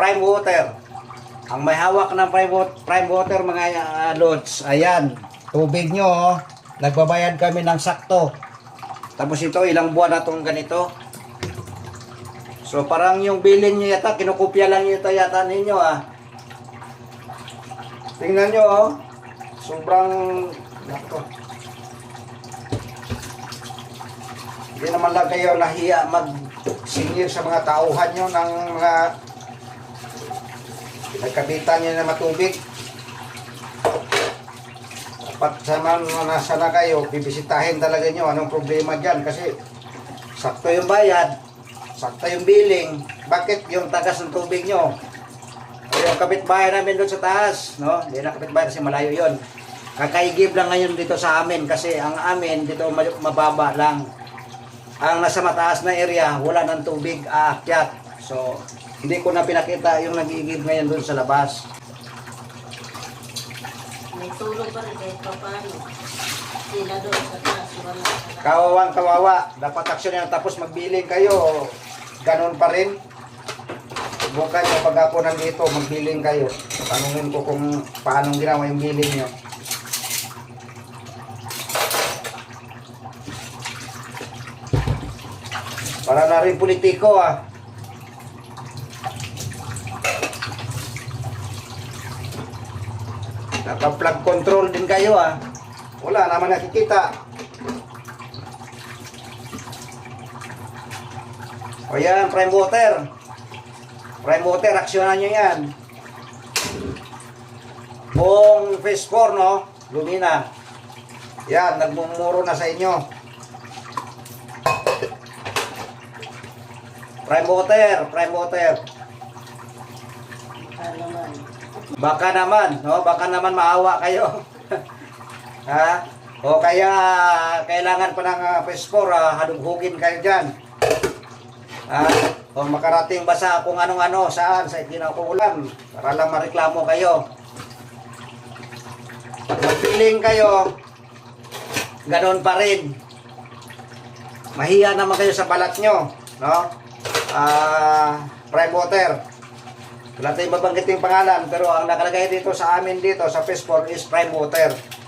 prime water. Ang may hawak ng prime, prime water mga uh, lods, ayan, tubig nyo, oh. nagbabayad kami ng sakto. Tapos ito, ilang buwan na itong ganito. So parang yung billing nyo yata, kinukupya lang ito yata ninyo ah. Tingnan nyo oh, sobrang, nako. Hindi naman lang kayo nahiya mag-senior sa mga tauhan nyo ng mga nagkabitan nyo na matubig. Dapat sana nasa na kayo, bibisitahin talaga nyo anong problema dyan kasi sakto yung bayad, sakto yung billing, bakit yung tagas ng tubig nyo? O yung kapitbahay namin doon sa taas, no? Hindi na kapitbahay kasi malayo yon. Kakaigib lang ngayon dito sa amin kasi ang amin dito ma- mababa lang. Ang nasa mataas na area, wala ng tubig aakyat. So, hindi ko na pinakita yung nag-iigib ngayon doon sa labas. May tulong pa rin kahit pa paano. Sila doon sa taas, wala. Kawawang kawawa, dapat aksyon yan tapos magbiling kayo. Ganon pa rin. Subukan nyo pag ako nandito, magbiling kayo. Tanungin ko kung paano ginawa yung biling nyo. Para na rin politiko ah. Naka-plug control din kayo ah. Wala naman nakikita. O yan, prime water. Prime water, aksyonan nyo yan. Kung phase 4, no? Lumina. Yan, nagmumuro na sa inyo. Prime water, prime water. Para naman. Baka naman, no? Baka naman maawa kayo. ha? O kaya kailangan pa ng uh, phase 4, ah, halughugin kayo dyan. Ha? O makarating ba sa kung anong-ano, saan, sa kinakuulan, para lang mareklamo kayo. Magpiling kayo, ganon pa rin. Mahiya naman kayo sa balat nyo, no? Ah, prime water. Wala tayong babanggiting pangalan, pero ang nakalagay dito sa amin dito sa 4 is prime water.